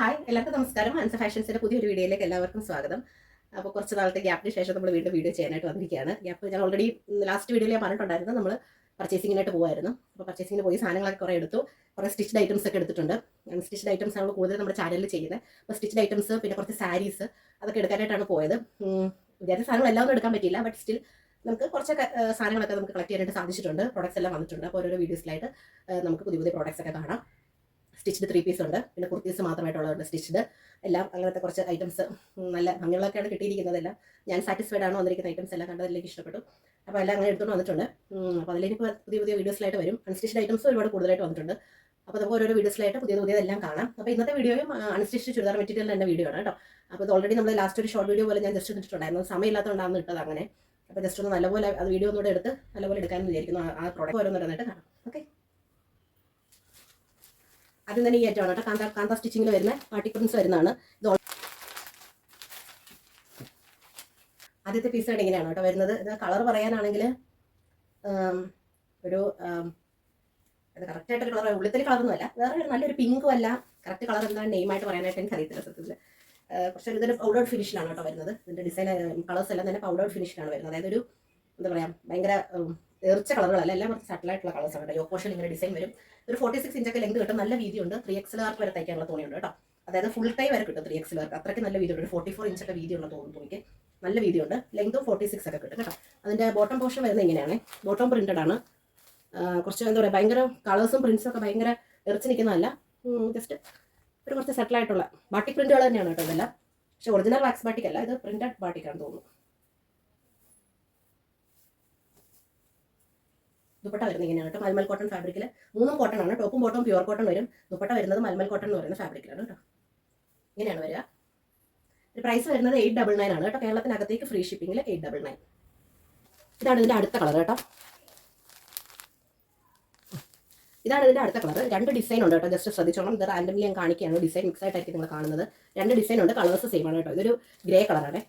Hi എല്ലാവർക്കും നമസ്കാരം. അൻസ ഫാഷൻസിന്റെ പുതിയൊരു വീഡിയോയിലേക്ക് എല്ലാവർക്കും സ്വാഗതം. അപ്പോൾ കുറച്ച് നാളത്തെ ഗ്യാപ്പിന് ശേഷം നമ്മൾ വീണ്ടും വീഡിയോ ചെയ്യാനായിട്ട് വന്നിരിക്കുകയാണ്. ഗ്യാപ്പ് ഞാൻ ഓൾറെഡി ലാസ്റ്റ് വീഡിയോയിൽ ഞാൻ പറഞ്ഞിട്ടുണ്ടായിരുന്നു നമ്മൾ പർച്ചേസിങ്ങിനായിട്ട് പോകുമായിരുന്നു അപ്പോൾ പർച്ചേസിങ്ങിന് പോയി സാധനങ്ങളൊക്കെ കുറേ എടുത്തു. കുറേ സ്റ്റിച്ച്ഡ് ഐറ്റംസ് ഒക്കെ എടുത്തിട്ടുണ്ട്. സ്റ്റിച്ച്ഡ് ഐറ്റംസ് ആണ് കൂടുതൽ നമ്മുടെ ചാനലിൽ ചെയ്യുന്നത്. അപ്പോൾ സ്റ്റിച്ച്ഡ് ഐറ്റംസ് പിന്നെ കുറച്ച് സാരീസ് അതൊക്കെ എടുക്കാനായിട്ടാണ് പോയത്. വിചാരിച്ച സാധനങ്ങൾ എല്ലാം ഒന്നും എടുക്കാൻ പറ്റിയില്ല. ബട്ട് സ്റ്റിൽ നമുക്ക് കുറച്ചൊക്കെ സാധനങ്ങളൊക്കെ നമുക്ക് കളക്ട് ചെയ്യാനായിട്ട് സാധിച്ചിട്ടുണ്ട്. പ്രോഡക്റ്റ്സ് എല്ലാം വന്നിട്ടുണ്ട്. അപ്പോൾ ഓരോരോ വീഡിയോസിലായിട്ട് നമുക്ക് പുതിയ പുതിയ പ്രോഡക്റ്റ്സ് ഒക്കെ കാണാം. സ്റ്റിച്ച്ഡ് ത്രീ പീസ് ഉണ്ട്. പിന്നെ കുർത്തീസ് മാത്രമായിട്ടുള്ളതുണ്ട് സ്റ്റിച്ച്ഡ്. എല്ലാം അങ്ങനത്തെ കുറച്ച് ഐറ്റംസ് നല്ല ഭംഗികളൊക്കെയാണ് കിട്ടിയിരിക്കുന്നത് എല്ലാം ഞാൻ സാറ്റിസ്ഫൈഡ് ആണ് വന്നിരിക്കുന്ന ഐറ്റംസ് എല്ലാം കണ്ടത് എനിക്ക് ഇഷ്ടപ്പെട്ടു. അപ്പോൾ എല്ലാം അങ്ങനെ എടുത്തുകൊണ്ട് വന്നിട്ടുണ്ട്. അപ്പോൾ അതിലേക്ക് പുതിയ പുതിയ വീഡിയോസിലായിട്ട് വരും. അൺസ്റ്റിച്ച്ഡ് ഐറ്റംസ് ഒരുപാട് കൂടുതലായിട്ട് വന്നിട്ടുണ്ട്. അപ്പോൾ നമുക്ക് ഓരോരോ വീഡിയോസിലായിട്ട് പുതിയ പുതിയതെല്ലാം കാണാം. അപ്പോൾ ഇന്നത്തെ വീഡിയോയും അൺസ്റ്റിച്ച് ചുരിദാർ മെറ്റീരിയൽ തന്നെ വീഡിയോ ആണ് കേട്ടോ. അപ്പോൾ ഇത് ഓൾറെഡി നമ്മൾ ലാസ്റ്റ് ഒരു ഷോർട്ട് വീഡിയോ പോലെ ഞാൻ ജസ്റ്റ് ഇട്ടിട്ടുണ്ടായിരുന്നു. സമയമില്ലാത്തതുകൊണ്ടാണ് ഇട്ടത് അങ്ങനെ. അപ്പോൾ ജസ്റ്റ് ഒന്ന് നല്ലപോലെ അത് വീഡിയോ ഒന്നുകൂടെ എടുത്ത് നല്ലപോലെ എടുക്കാമെന്ന് വിചാരിക്കുന്നു. ആ- പ്രോഡക്റ്റ് ഓരോന്നും ഇടുന്നിട്ട് കാണാം. ഓക്കെ ആദ്യം തന്നെ ഈ ഏറ്റവും കേട്ടോ. കാന്ത കാന്ത സ്റ്റിച്ചിങ്ങിൽ വരുന്ന പാർട്ടി പ്രിൻസ് വരുന്നതാണ്. ഇത് ആദ്യത്തെ പീസ് ഇങ്ങനെയാണ് കേട്ടോ വരുന്നത്. ഇത് കളർ പറയാനാണെങ്കിൽ ഒരു അത് കറക്റ്റ് ആയിട്ടൊരു കളർ ഉള്ളിത്തരി കളറൊന്നുമല്ല വേറെ ഒരു നല്ലൊരു പിങ്കും അല്ല. കറക്റ്റ് കളർ എന്താണ് നെയിമായിട്ട് പറയാനായിട്ട് എനിക്ക് അറിയത്തില്ല സത്യത്തിൽ കുറച്ച് ഇതിന് പൗഡർ ഫിനിഷിലാണ് കേട്ടോ വരുന്നത്. ഇതിന്റെ ഡിസൈൻ കളേഴ്സ് എല്ലാം തന്നെ പൗഡർ ഫിനിഷിലാണ് വരുന്നത്. അതായത് ഒരു എന്താ പറയുക ഭയങ്കര ഉം, ഏർച്ച കളറുകളല്ല എല്ലാം കുറച്ച് സട്ടലായിട്ടുള്ള കളേഴ്സ് ആണ് കേട്ടോ. പോർഷൻ ഇങ്ങനെ ഡിസൈൻ വരും. ഒരു ഫോർട്ടി സിക്സ് ഇഞ്ചൊക്കെ ലെങ്ത് കിട്ടും നല്ല വീതിയുണ്ട് ത്രീ എക്സ് എക്സലാർക്ക് വരെ തയ്ക്കാനുള്ള തുണിയുണ്ട് കേട്ടോ. അതായത് ഫുൾ ടൈം വരെ കിട്ടും ത്രീ എക്സ് എക്സലാർക്ക് അത്രയ്ക്ക് നല്ല വീതിയുണ്ട് ഒരു ഫോർട്ടി ഫോർ ഇഞ്ചൊക്കെ വീതിയുള്ള തോന്നും തുണിക്ക് നല്ല വീതിയുണ്ട് ലെങ്തും ഫോർട്ടി സിക്സ് ഒക്കെ കിട്ടും കേട്ടോ. അതിന്റെ ബോട്ടം പോർഷൻ വരുന്നത് ഇങ്ങനെയാണ്. ബോട്ടം പ്രിന്റഡ് ആണ്. കുറച്ച് എന്താ പറയുക ഭയങ്കര കളേഴ്സും പ്രിന്റ്സും ഒക്കെ ഭയങ്കര എറിച്ച് നിൽക്കുന്നതല്ല ജസ്റ്റ് ഒരു കുറച്ച് സെറ്റിലായിട്ടുള്ള ബാട്ടിക് പ്രിന്റുകൾ തന്നെയാണ് കേട്ടോ ഇതെല്ലാം. പക്ഷേ ഒറിജിനൽ വാക്സ് ബാട്ടിക് അല്ല ഇത് പ്രിന്റഡ് ബാട്ടിക്കാണെന്ന് തോന്നുന്നു. ദുപ്പട്ട വരുന്നത് ഇങ്ങനെയാണ് കേട്ടോ. മൽമൽ കോട്ടൺ ഫാബ്രിക്കിൽ മൂന്നും കോട്ടൺ ആണ്. ടോപ്പും ബോട്ടവും പ്യുവർ കോട്ടൺ വരും. ദുപ്പട്ട വരുന്നത് മൽമൽ കോട്ടൺ എന്ന് പറയുന്ന ഫാബ്രിക്കിലാണ് കേട്ടോ. ഇങ്ങനെയാണ് വരിക. പ്രൈസ് വരുന്നത് എയ്റ്റ് ഡബിൾ നയൻ ആണ് കേട്ടോ. കേരളത്തിനകത്തേക്ക് ഫ്രീ ഷിപ്പിംഗിൽ എയ്റ്റ് ഡബിൾ നയൻ ഇതാണ് ഇതിന്റെ അടുത്ത കളർ കേട്ടോ. ഇതാണ് ഇതിന്റെ അടുത്ത കളർ രണ്ട് ഡിസൈൻ ഉണ്ട് കേട്ടോ. ജസ്റ്റ് ശ്രദ്ധിച്ചോണം. ഇത് റാൻഡംലി ഞാൻ കാണിക്കുകയാണ്. ഡിസൈൻ മിക്സ് ആയിട്ടായിരിക്കും നിങ്ങൾ കാണുന്നത്. രണ്ട് ഡിസൈൻ ഉണ്ട്. കളേഴ്സ് സെയിം ആണ് കേട്ടോ. ഇതൊരു ഗ്രേ കളറാണ്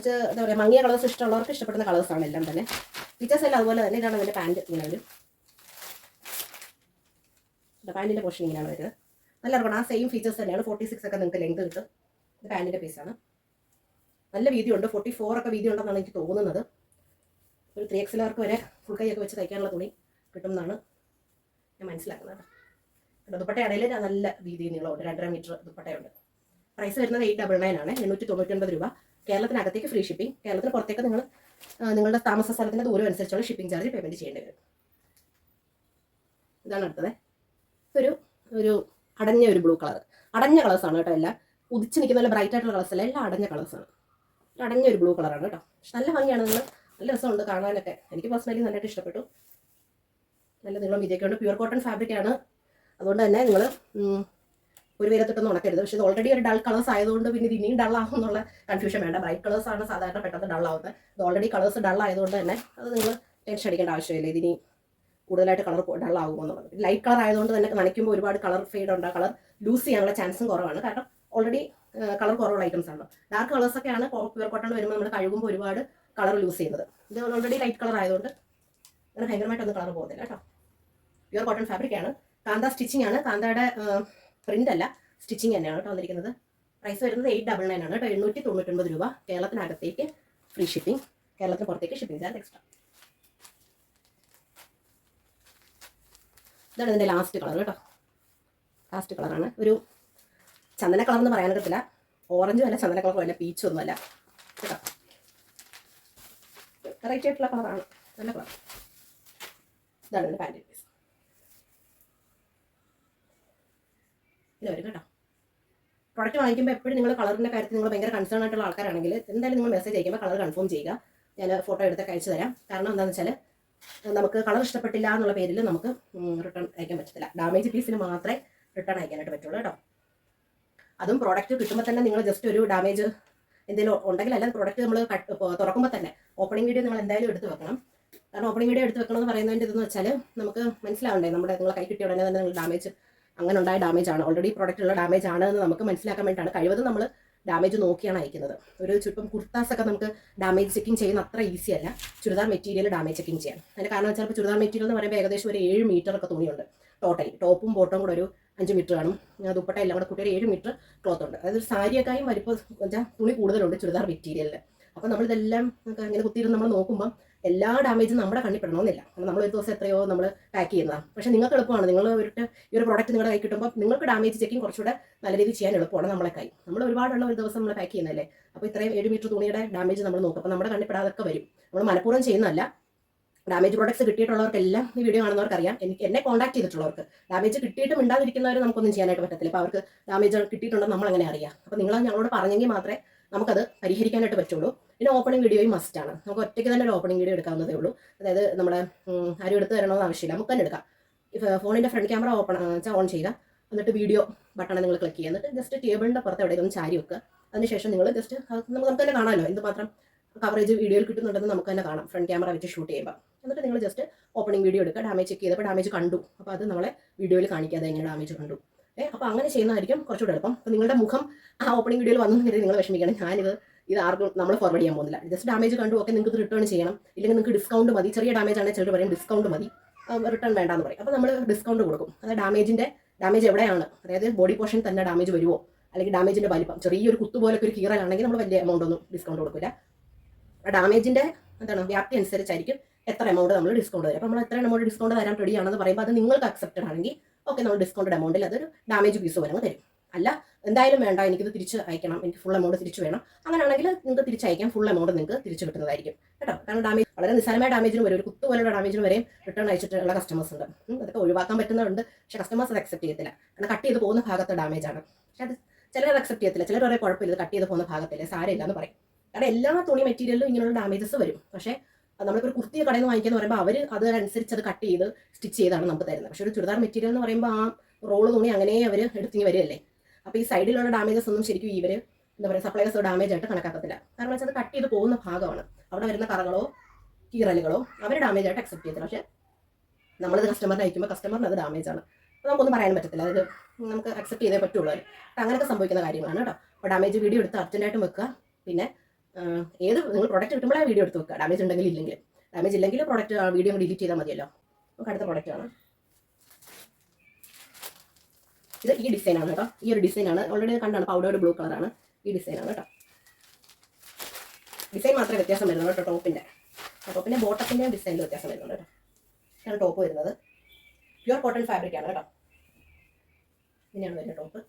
കുറച്ച് എന്താ പറയുക മങ്ങിയ കളേഴ്സ് ഇഷ്ടമുള്ളവർക്ക് ഇഷ്ടപ്പെടുന്ന കളേഴ്സ് ആണ് എല്ലാം തന്നെ. ഫീച്ചേഴ്സ് എല്ലാം അതുപോലെ തന്നെ. ഇതാണ് അതിന്റെ പാന്റ് ഇങ്ങനെ വരും. പാന്റിന്റെ പോർഷൻ ഇങ്ങനെയാണ് വരുന്നത്. നല്ല ഇറങ്ങണം ആ സെയിം ഫീച്ചേഴ്സ് തന്നെയാണ്. ഫോർട്ടി സിക്സ് ഒക്കെ നിങ്ങൾക്ക് ലെങ്ത് കിട്ടും. ഇത് പാന്റിന്റെ പീസാണ് നല്ല വീതിയുണ്ട് ഫോർട്ടി ഫോർ ഒക്കെ വീതി ഉണ്ടെന്നാണ് എനിക്ക് തോന്നുന്നത്. ഒരു ത്രീ എക്സിലാർക്ക് വരെ ഫുൾ കൈയൊക്കെ വെച്ച് തയ്ക്കാനുള്ള തുണി കിട്ടുമെന്നാണ് ഞാൻ മനസ്സിലാക്കുന്നത്. ദുപ്പട്ടയാണെങ്കിൽ നല്ല വീതി നീളമുണ്ട്. രണ്ടര മീറ്റർ ദുപ്പട്ടയുണ്ട്. പ്രൈസ് വരുന്നത് എയ്റ്റ് ഡബിൾ നയൻ ആണ്. എണ്ണൂറ്റി തൊണ്ണൂറ്റി ഒൻപത് രൂപ. കേരളത്തിനകത്തേക്ക് ഫ്രീ ഷിപ്പിംഗ് കേരളത്തിന് പുറത്തേക്ക് നിങ്ങൾ നിങ്ങളുടെ താമസ സ്ഥലത്തിന്റെ ദൂരം അനുസരിച്ചുള്ള ഷിപ്പിംഗ് ചാർജ് പേയ്മെന്റ് ചെയ്യേണ്ടി വരും. ഇതാണ് അടുത്തത്. ഒരു ഒരു അടഞ്ഞ ഒരു ബ്ലൂ കളർ അടഞ്ഞ കളേഴ്സ് ആണ് കേട്ടോ എല്ലാം. ഉദിച്ച് നിൽക്കുന്ന നല്ല ബ്രൈറ്റ് ആയിട്ടുള്ള കളേഴ്സ് അല്ല എല്ലാം അടഞ്ഞ കളേഴ്സ് ആണ്. ഒരു അടഞ്ഞ ഒരു ബ്ലൂ കളറാണ് കേട്ടോ. പക്ഷെ നല്ല ഭംഗിയാണ് നിങ്ങൾ നല്ല രസമുണ്ട് കാണാനൊക്കെ. എനിക്ക് പേഴ്സണലി നന്നായിട്ട് ഇഷ്ടപ്പെട്ടു. നല്ല നീളം ഇതൊക്കെ ഉണ്ട്. പ്യൂർ കോട്ടൺ ഫാബ്രിക് ആണ്. അതുകൊണ്ട് തന്നെ നിങ്ങൾ ഒരു വിരത്തിട്ടൊന്നും ഉണക്കരുത്. പക്ഷേ ഇത് ഓൾറെഡി ഒരു ഡൾ കളേഴ്സ് ആയതുകൊണ്ട് പിന്നെ ഇത് ഇനിയും ഡൾ ആകും എന്നുള്ള കൺഫ്യൂഷൻ വേണ്ട. ബ്രൈറ്റ് കളേഴ്സ് ആണ് സാധാരണ പെട്ടെന്ന് ഡൾ ആവുന്നത്. ഇത് ഓൾറെഡി കളേഴ്സ് ഡൾ ആയതുകൊണ്ട് തന്നെ അത് നിങ്ങൾ ടെൻഷൻ അടിക്കേണ്ട ആവശ്യമില്ല. ഇതിനി കൂടുതലായിട്ട് കളർ ഡൾ ആകുമോ എന്നുള്ളത്. ലൈറ്റ് കളർ ആയതുകൊണ്ട് തന്നെ നനയ്ക്കുമ്പോൾ ഒരുപാട് കളർ ഫെയ്ഡ് ഉണ്ട്. കളർ ലൂസ് ചെയ്യാനുള്ള ചാൻസും കുറവാണ്. കാരണം ഓൾറെഡി കളർ കുറവുള്ള ഐറ്റംസ് ആണ്. ഡാർക്ക് കളേഴ്സ് ഒക്കെയാണ് പ്യർ കോട്ടൺ വരുമ്പോൾ നമ്മൾ കഴുകുമ്പോൾ ഒരുപാട് കളർ ലൂസ് ചെയ്യുന്നത്. ഇത് ഓൾറെഡി ലൈറ്റ് കളർ ആയതുകൊണ്ട് അങ്ങനെ ഭയങ്കരമായിട്ടൊന്നും കളർ പോകുന്നില്ല കേട്ടോ. പ്യർ കോട്ടൺ ഫാബ്രിക് ആണ്. കാന്ത സ്റ്റിച്ചിങ് ആണ്. കാന്തയുടെ പ്രിന്റ് അല്ല സ്റ്റിച്ചിങ് തന്നെയാണ് കേട്ടോ വന്നിരിക്കുന്നത്. പ്രൈസ് വരുന്നത് എയ്റ്റ് ഡബിൾ നയൻ ആണ് കേട്ടോ എണ്ണൂറ്റി തൊണ്ണൂറ്റൊൻപത് രൂപ കേരളത്തിനകത്തേക്ക് ഫ്രീ ഷിപ്പിംഗ് കേരളത്തിന് പുറത്തേക്ക് ഷിപ്പിംഗ് ചാർജ് എക്സ്ട്രാ ഇതാണ് ഇതിന്റെ ലാസ്റ്റ് കളർ കേട്ടോ. ലാസ്റ്റ് കളറാണ് ഒരു ചന്ദന കളർ എന്ന് പറയാൻ പറ്റത്തില്ല. ഓറഞ്ചും അല്ല ചന്ദന കളറും അല്ല പീച്ചും ഒന്നും അല്ല. കേട്ടോ. വെറൈറ്റി ആയിട്ടുള്ള കളറാണ് നല്ല കളർ ഇതാണ് ഇതിന്റെ പാന്റ് പീസ് ഇത് വരും കേട്ടോ. പ്രൊഡക്റ്റ് വാങ്ങിക്കുമ്പോൾ എപ്പോഴും നിങ്ങൾ കളറിന്റെ കാര്യത്തിൽ നിങ്ങൾ ഭയങ്കര കൺസേൺ ആയിട്ടുള്ള ആൾക്കാരാണെങ്കിൽ എന്തായാലും നിങ്ങൾ മെസ്സേജ് അയക്കുമ്പോൾ കളർ കൺഫേം ചെയ്യുക. ഞാൻ ഫോട്ടോ എടുത്ത് അയച്ചു തരാം. കാരണം എന്താണെന്ന് വെച്ചാൽ നമുക്ക് കളർ ഇഷ്ടപ്പെട്ടില്ല എന്നുള്ള പേരിൽ നമുക്ക് റിട്ടേൺ അയക്കാൻ പറ്റത്തില്ല. ഡാമേജ് പീസിന് മാത്രമേ റിട്ടേൺ അയക്കാനായിട്ട് പറ്റുള്ളൂ കേട്ടോ. അതും പ്രോഡക്റ്റ് കിട്ടുമ്പോൾ തന്നെ നിങ്ങൾ ജസ്റ്റ് ഒരു ഡാമേജ് എന്തെങ്കിലും ഉണ്ടെങ്കിൽ അല്ല പ്രോഡക്റ്റ് നമ്മൾ തുറക്കുമ്പോൾ തന്നെ ഓപ്പണിംഗ് വീഡിയോ നിങ്ങൾ എന്തായാലും എടുത്ത് വെക്കണം. കാരണം ഓപ്പണിംഗ് വീഡിയോ എടുത്ത് വെക്കണം എന്ന് പറയുന്നതിന്റെ ഇതെന്ന് വെച്ചാൽ നമുക്ക് മനസ്സിലാവണ്ടേ നമ്മുടെ നിങ്ങൾ കൈ കിട്ടിയ ഉടനെ തന്നെ നിങ്ങൾ ഡാമേജ് അങ്ങനെ ഉണ്ടായ ഡാമേജ് ആണ് ഓൾറെഡി പ്രോഡക്റ്റുള്ള ഡാമേജ് ആണ് എന്ന് നമുക്ക് മനസ്സിലാക്കാൻ വേണ്ടിയിട്ടാണ് കഴിവതും നമ്മൾ ഡാമേജ് നോക്കിയാണ് അയക്കുന്നത്. ഒരു ചുരുപ്പം കുർത്താസ് ഒക്കെ നമുക്ക് ഡാമേജ് ചെക്കിങ് ചെയ്യുന്ന അത്ര ഈസി അല്ല. ചുരിദാർ മെറ്റീരിയൽ ഡാമേജ് ചെക്കിങ് ചെയ്യാൻ. അതിന് കാരണം വെച്ചാൽ ചുരിദാർ മെറ്റീരിയൽ എന്ന് പറയുമ്പോൾ ഏകദേശം ഒരു ഏഴ് മീറ്റർ ഒക്കെ തുണിയുണ്ട്. ടോട്ടലി ടോപ്പും ബോട്ടവും കൂടെ ഒരു അഞ്ച് മീറ്റർ കാണും. ദുപ്പട്ട എല്ലാം കൂടെ കൂട്ടി ഒരു ഏഴ് മീറ്റർ ക്ലോത്ത് ഉണ്ട്. അതായത് സാരിയൊക്കെയും വലിപ്പം വെച്ചാൽ തുണി കൂടുതലുണ്ട് ചുരിദാർ മെറ്റീരിയലിൽ അപ്പോൾ നമ്മളിതെല്ലാം ഇങ്ങനെ കുത്തിയിരുന്ന് നമ്മൾ നോക്കുമ്പോൾ എല്ലാ ഡാമേജും നമ്മുടെ കണ്ണിൽ പെടണമെന്നില്ല കാരണം നമ്മൾ ഒരു ദിവസം എത്രയോ നമ്മൾ പാക്ക് ചെയ്യുന്നതാണ് പക്ഷേ നിങ്ങൾക്ക് എളുപ്പമാണ്. നിങ്ങൾ ഒരു ഈ ഒരു പ്രോഡക്റ്റ് നിങ്ങളുടെ കൈ കിട്ടുമ്പോൾ നിങ്ങൾക്ക് ഡാമേജ് ചെക്കിങ് കുറച്ചുകൂടെ നല്ല രീതിയിൽ ചെയ്യാൻ എളുപ്പമാണ് നമ്മളെ കൈ നമ്മൾ ഒരുപാടുള്ള ഒരു ദിവസം നമ്മൾ പാക്ക് ചെയ്യുന്നതല്ലേ? അപ്പോൾ ഇത്രയും ഏഴ് മീറ്റർ തുണിയുടെ ഡാമേജ് നമ്മൾ നോക്കും. അപ്പോൾ നമ്മുടെ കണ്ണിൽ പെടാതൊക്കെ വരും. നമ്മൾ മനഃപൂർവം ചെയ്യുന്നതല്ല. ഡാമേജ് പ്രോഡക്ട്സ് കിട്ടിയിട്ടുള്ളവർക്കെല്ലാം ഈ വീഡിയോ കാണുന്നവർക്ക് അറിയാം എനിക്ക് എന്നെ കോൺടാക്ട് ചെയ്തിട്ടുള്ളവർക്ക്. ഡാമേജ് കിട്ടിയിട്ട് മിണ്ടാതിരിക്കുന്നവർ നമുക്കൊന്നും ചെയ്യാനായിട്ട് പറ്റത്തില്ല. അപ്പോൾ അവർക്ക് ഡാമേജ് കിട്ടിയിട്ടുണ്ടെന്ന് നമ്മൾ അങ്ങനെ അറിയാം. അപ്പോൾ നിങ്ങൾ ഞങ്ങളോട് പറഞ്ഞെങ്കിൽ മാത്രമേ നമുക്കത് പരിഹരിക്കാനായിട്ട് പറ്റുള്ളൂ. പിന്നെ ഓപ്പണിംഗ് വീഡിയോയും മസ്റ്റാണ് നമുക്ക് ഒറ്റയ്ക്ക് തന്നെ ഒരു ഓപ്പണിംഗ് വീഡിയോ എടുക്കാവുന്നതേ ഉള്ളൂ. അതായത് നമ്മുടെ ആരും എടുത്ത് തരണമെന്ന് ആവശ്യമില്ല. നമുക്ക് തന്നെ എടുക്കാം. ഫോണിന്റെ ഫ്രണ്ട് ക്യാമറ ഓപ്പൺ വെച്ചാൽ ഓൺ ചെയ്യുക. എന്നിട്ട് വീഡിയോ ബട്ടൺ നിങ്ങൾ ക്ലിക്ക് ചെയ്യുക. എന്നിട്ട് ജസ്റ്റ് ടേബിളിന്റെ പുറത്ത് എവിടെയെങ്കിലും ചാരി വെക്കുക. അതിനുശേഷം നിങ്ങൾ ജസ്റ്റ് നമുക്ക് നമുക്ക് തന്നെ കാണാമല്ലോ. എന്തുമാത്രം കവറേജ് വീഡിയോയിൽ കിട്ടുന്നുണ്ടെന്ന് നമുക്ക് തന്നെ കാണാം. ഫ്രണ്ട് ക്യാമറ വെച്ച് ഷൂട്ട് ചെയ്യുമ്പോൾ എന്നിട്ട് നിങ്ങൾ ജസ്റ്റ് ഓപ്പണിംഗ് വീഡിയോ എടുക്കുക. ഡാമേജ് ചെക്ക് ചെയ്തപ്പോൾ ഡാമേജ് കണ്ടു. അപ്പോൾ അത് നമ്മളെ വീഡിയോയിൽ കാണിക്കാതെ എങ്ങനെ ഡാമേജ് കണ്ടു. ഏ അപ്പോൾ അങ്ങനെ ചെയ്യുന്നതായിരിക്കും കുറച്ചുകൂടെ എളുപ്പം. അപ്പോൾ നിങ്ങളുടെ മുഖം ആ ഓപ്പണിംഗ് വീഡിയോയിൽ വന്നു കരുതി നിങ്ങൾ വിഷമിക്കണം. ഞാനിത് ഇത് ആർക്കും നമ്മൾ ഫോർവേഡ് ചെയ്യാൻ പോകുന്നില്ല. ജസ്റ്റ് ഡാമേജ് കണ്ടു ഒക്കെ നിങ്ങൾക്ക് റിട്ടേൺ ചെയ്യണം. ഇല്ലെങ്കിൽ നിങ്ങൾക്ക് ഡിസ്കൗണ്ട് മതി. ചെറിയ ഡാമേജ് ആണെങ്കിൽ ചിലർ പറയും ഡിസ്കൗണ്ട് മതി. റിട്ടേൺ വേണ്ടാന്ന് പറയും. അപ്പോൾ നമ്മൾ ഡിസ്കൗണ്ട് കൊടുക്കും. അതായത് ഡാമേജിന്റെ ഡാമേജ് എവിടെയാണ്? അതായത് ബോഡി പോർഷൻ തന്നെ ഡാമേജ് വരുമോ അല്ലെങ്കിൽ ഡാമേജിന്റെ വലിപ്പം. ചെറിയൊരു കുത്തു പോലെ ഒരു കീറലാണെങ്കിൽ നമ്മൾ വലിയ എമൗണ്ട് ഒന്നും ഡിസ്കൗണ്ട് കൊടുക്കില്ല ആ ഡാമേജിന്റെ എന്താണ് വ്യാപ്തി അനുസരിച്ചായിരിക്കും എത്ര എമൗണ്ട് നമ്മൾ ഡിസ്കൗണ്ട് തരും അപ്പോൾ നമ്മൾ എത്ര എമൗണ്ട് ഡിസ്കൗണ്ട് തരാൻ റെഡിയാണെന്ന് പറയുമ്പോൾ അത് നിങ്ങൾക്ക് അക്സെപ്റ്റഡ് ആണെങ്കിൽ ഓക്കെ നമ്മൾ ഡിസ്കൗണ്ടഡ് എമൗണ്ടിൽ അതൊരു ഡാമേജ് പീസ് വരെ തരും. അല്ല എന്തായാലും വേണ്ട എനിക്കിത് തിരിച്ച് അയക്കണം എനിക്ക് ഫുൾ എമൗണ്ട് തിരിച്ചു വേണം. അങ്ങനെയാണെങ്കിൽ നിങ്ങൾക്ക് തിരിച്ചയക്കാം ഫുൾ എമൗണ്ട് നിങ്ങൾക്ക് തിരിച്ച് കിട്ടുന്നതായിരിക്കും. കേട്ടോ? കാരണം ഡാമേജ് വളരെ നിസ്സാരമായ ഡാമേജിന് വരെ. ഒരു കുത്തു പോലുള്ള ഡാമേജിന് വരെയും റിട്ടേൺ അയച്ചിട്ടുള്ള കസ്റ്റമേഴ്സ് ഉണ്ട്. അതൊക്കെ ഒഴിവാക്കാൻ പറ്റുന്നുണ്ട് പക്ഷേ കസ്റ്റമേഴ്സ് അത് അക്സെപ്റ്റ് ചെയ്യത്തില്ല. കാരണം കട്ട് ചെയ്ത് പോകുന്ന ഭാഗത്തെ ഡാമേജ് ആണ്. പക്ഷേ അത് ചിലർ അക്സെപ്റ്റ് ചെയ്യത്തില്ല. ചിലർ പറയും കുഴപ്പമില്ല കട്ട് ചെയ്ത് പോകുന്ന ഭാഗത്തില്ലേ സാരമില്ല എന്ന് പറയും. കാരണം എല്ലാ തുണി മെറ്റീരിയലിലും ഇങ്ങനെയുള്ള ഡാമേജസ് വരും. പക്ഷേ നമ്മളിപ്പോൾ ഒരു കുർത്തിയെ കടയിൽ നിന്ന് വാങ്ങിക്കാന്ന് പറയുമ്പോൾ അവർ അതനുസരിച്ച് അത് കട്ട് ചെയ്ത് സ്റ്റിച്ച് ചെയ്താണ് നമുക്ക് തരുന്നത്. പക്ഷേ ഒരു ചുരിദാർ മെറ്റീരിയൽ എന്ന് പറയുമ്പോൾ ആ റോൾ തുണി അങ്ങനെ അവർ എടുത്തിങ്ങി വരികയല്ലേ? അപ്പോൾ ഈ സൈഡിലുള്ള ഡാമേജസ് ഒന്നും ശരിക്കും ഇവർ എന്താ പറയുക സപ്ലൈസ് ഡാമേജ് ആയിട്ട് കണക്കാക്കത്തില്ല. കാരണം വെച്ചാൽ അത് കട്ട് ചെയ്ത് പോകുന്ന ഭാഗമാണ്. അവിടെ വരുന്ന കറകളോ കീറലുകളോ അവർ ഡാമേജ് ആയിട്ട് അക്സെപ്റ്റ് ചെയ്തില്ല പക്ഷേ നമ്മളത് കസ്റ്റമറിന് അയക്കുമ്പോൾ കസ്റ്റമറിന് അത് ഡാമേജ് ആണ്. അപ്പോൾ നമുക്കൊന്നും പറയാൻ പറ്റത്തില്ല. അതായത് നമുക്ക് അക്സെപ്റ്റ് ചെയ്തേ പറ്റുള്ളൂ. അങ്ങനെയൊക്കെ സംഭവിക്കുന്ന കാര്യങ്ങളാണ് കേട്ടോ. അപ്പോൾ ഡാമേജ് വീഡിയോ എടുത്ത് അർജന്റായിട്ടും വെക്കുക. പിന്നെ ഏത് നിങ്ങൾ പ്രൊഡക്റ്റ് കിട്ടുമ്പോഴേ വീഡിയോ എടുത്ത് വെക്കുക? ഡാമേജ് ഉണ്ടെങ്കിൽ ഇല്ലെങ്കിൽ. ഡാമേജ് ഇല്ലെങ്കിൽ പ്രൊഡക്റ്റ് വീഡിയോ ഡിലീറ്റ് ചെയ്താൽ മതിയല്ലോ. നമുക്ക് അടുത്ത പ്രൊഡക്റ്റ് ആണ് ഇത് ഈ ഡിസൈൻ ആണ് കേട്ടോ. ഈ ഒരു ഡിസൈൻ ആണ്. ഓൾറെഡി കണ്ടാണ്. പൗഡേർഡ് ബ്ലൂ കളറാണ് ഈ ഡിസൈൻ ആണ് കേട്ടോ. ഡിസൈൻ മാത്രമേ വ്യത്യാസം വരുന്നുള്ളൂ കേട്ടോ ടോപ്പിന്റെ ടോപ്പിന്റെ ബോട്ടത്തിന്റെ ഡിസൈനിൽ വ്യത്യാസം വരുന്നുണ്ട് കേട്ടോ. ഇതാണ് ടോപ്പ് വരുന്നത്. പ്യുവർ കോട്ടൺ ഫാബ്രിക് ആണ് കേട്ടോ. ഇങ്ങനെയാണ് വരുന്നത് ടോപ്പ്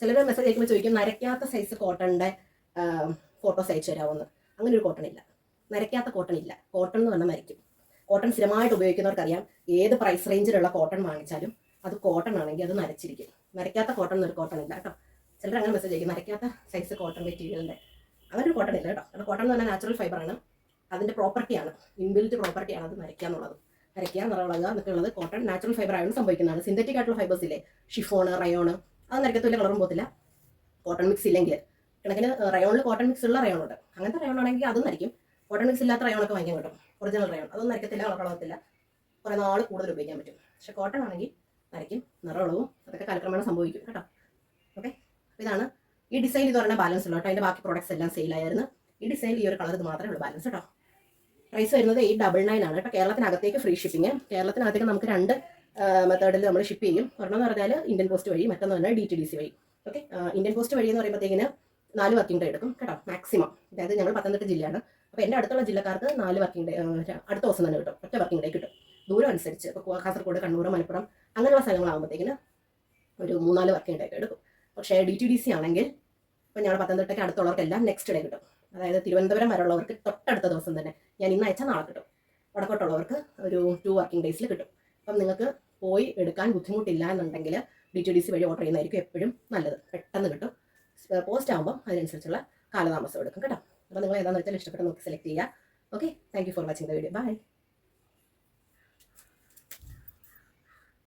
ചിലർ മെസ്സേജ് അയക്കുമ്പോൾ ചോദിക്കും നരയ്ക്കാത്ത സൈസ് കോട്ടണിന്റെ ഫോട്ടോസ് അയച്ചു തരാമെന്ന് അങ്ങനെ ഒരു കോട്ടൺ ഇല്ല. നരയ്ക്കാത്ത കോട്ടൺ ഇല്ല. കോട്ടൺ എന്ന് പറഞ്ഞാൽ നരയ്ക്കും കോട്ടൺ സ്ഥിരമായിട്ട് ഉപയോഗിക്കുന്നവർക്കറിയാം. ഏത് പ്രൈസ് റേഞ്ചിലുള്ള കോട്ടൺ വാങ്ങിച്ചാലും അത് കോട്ടൺ ആണെങ്കിൽ അത് നരച്ചിരിക്കും. നരയ്ക്കാത്ത കോട്ടൺ എന്നൊരു കോട്ടൺ ഇല്ല കേട്ടോ. ചിലർ അങ്ങനെ മെസ്സേജ് ചെയ്യും നരയ്ക്കാത്ത സൈസ് കോട്ടൺ മെറ്റീരിയലിന്റെ ഒരു കോട്ടൺ ഇല്ല കേട്ടോ. കാരണം കോട്ടൺ എന്ന് പറഞ്ഞാൽ നാച്ചുറൽ ഫൈബറാണ് അതിന്റെ പ്രോപ്പർട്ടിയാണ് ഇൻബിൽറ്റ് പ്രോപ്പർട്ടിയാണ് അത് നരയ്ക്കുക എന്നുള്ളത്. നരയ്ക്കുക നിറളകുക എന്നൊക്കെ കോട്ടൺ നാച്ചുറൽ ഫൈബർ ആയതുകൊണ്ട് സംഭവിക്കുന്നതാണ്. സിന്തറ്റിക് ആയിട്ടുള്ള ഫൈബേഴ്സ് ഇല്ലേ? ഷിഫോണ് റയോണ് അത് നരക്കത്തില്ല കളറും പോകത്തില്ല. കോട്ടൺ മിക്സ് ഇല്ലെങ്കിൽ കണക്കിന് റയോണിൽ കോട്ടൺ മിക്സ് ഉള്ള റയോൺ ഉണ്ട്. അങ്ങനത്തെ റയോൺ ആണെങ്കിൽ അതും നരിക്കും. കോട്ടൺ മിക്സ് ഇല്ലാത്ത റയോണൊക്കെ വാങ്ങിക്കാൻ കിട്ടും. ഒറിജിനൽ റയോൺ അതൊന്നും നരക്കത്തില്ല കളക്കളത്തില്ല കുറേ നാൾ കൂടുതൽ ഉപയോഗിക്കാൻ പറ്റും. പക്ഷെ കോട്ടൺ ആണെങ്കിൽ നരയ്ക്കും നിറമുള്ളവും അതൊക്കെ കാലക്രമേണ സംഭവിക്കും. കേട്ടോ. ഓക്കെ ഇതാണ് ഈ ഡിസൈൻ ഇത് പറഞ്ഞാൽ ബാലൻസ് ഉള്ളൂ കേട്ടോ. ബാക്കി പ്രോഡക്ട്സ് എല്ലാം സെയിലായിരുന്നു ഈ ഡിസൈൻ ഈ ഒരു കളർ മാത്രമേ ഉള്ളൂ ബാലൻസ് കേട്ടോ. പ്രൈസ് വരുന്നത് എയ്റ്റ് ഡബിൾ നയൻ ആണ്. കേട്ടോ കേരളത്തിനകത്തേക്ക് ഫ്രീ ഷിപ്പിംഗ് കേരളത്തിനകത്തേക്ക് നമുക്ക് രണ്ട് മെത്തേഡിൽ നമ്മൾ ഷിപ്പ് ചെയ്യും. ഒരെണ്ണം എന്ന് പറഞ്ഞാൽ ഇന്ത്യൻ പോസ്റ്റ് വഴി മറ്റൊന്ന് പറഞ്ഞാൽ ഡി ടി ഡി സി വഴി. ഓക്കെ ഇന്ത്യൻ പോസ്റ്റ് വഴി എന്ന് പറയുമ്പോഴത്തേക്കിന് നാല് വർക്കിംഗ് ഡേ എടുക്കും കേട്ടോ മാക്സിമം അതായത് ഞങ്ങൾ പത്തനംതിട്ട ജില്ലയാണ്. അപ്പോൾ എന്റെ അടുത്തുള്ള ജില്ലക്കാർക്ക് നാല് വർക്കിംഗ് ഡേ അടുത്ത ദിവസം തന്നെ കിട്ടും. ഒറ്റ വർക്കിംഗ് ഡേ കിട്ടും. ദൂരം അനുസരിച്ച് ഇപ്പോൾ കാസർഗോഡ് കണ്ണൂർ മലപ്പുറം അങ്ങനെയുള്ള സ്ഥലങ്ങളാകുമ്പോഴത്തേക്കിന് ഒരു മൂന്നാൽ വർക്കിംഗ് ഡേ ഒക്കെ എടുക്കും. പക്ഷേ ഡി ടി ഡി സി ആണെങ്കിൽ ഇപ്പോൾ ഞങ്ങൾ പത്തനംതിട്ടയ്ക്ക് അടുത്തുള്ളവർക്കെല്ലാം നെക്സ്റ്റ് ഡേ കിട്ടും. അതായത് തിരുവനന്തപുരം വരെയുള്ളവർക്ക് തൊട്ടടുത്ത ദിവസം തന്നെ ഞാൻ ഇന്ന് അയച്ചാൽ നാളെ കിട്ടും. വടക്കോട്ടുള്ളവർക്ക് ഒരു ടു വർക്കിംഗ് ഡേയ്സിൽ കിട്ടും. അപ്പം നിങ്ങൾക്ക് പോയി എടുക്കാൻ ബുദ്ധിമുട്ടില്ല എന്നുണ്ടെങ്കിൽ ഡി ടി ഡി സി വഴി ഓർഡർ ചെയ്യുന്നതായിരിക്കും എപ്പോഴും നല്ലത്. പെട്ടെന്ന് കിട്ടും. പോസ്റ്റ് ആകുമ്പോൾ അതിനനുസരിച്ചുള്ള കാലതാമസം എടുക്കും കേട്ടോ. അപ്പോൾ നിങ്ങൾ ഏതാണെന്ന് വെച്ചാൽ ഇഷ്ടപ്പെട്ട നോക്കി സെലക്ട് ചെയ്യുക. Okay thank for watching the video bye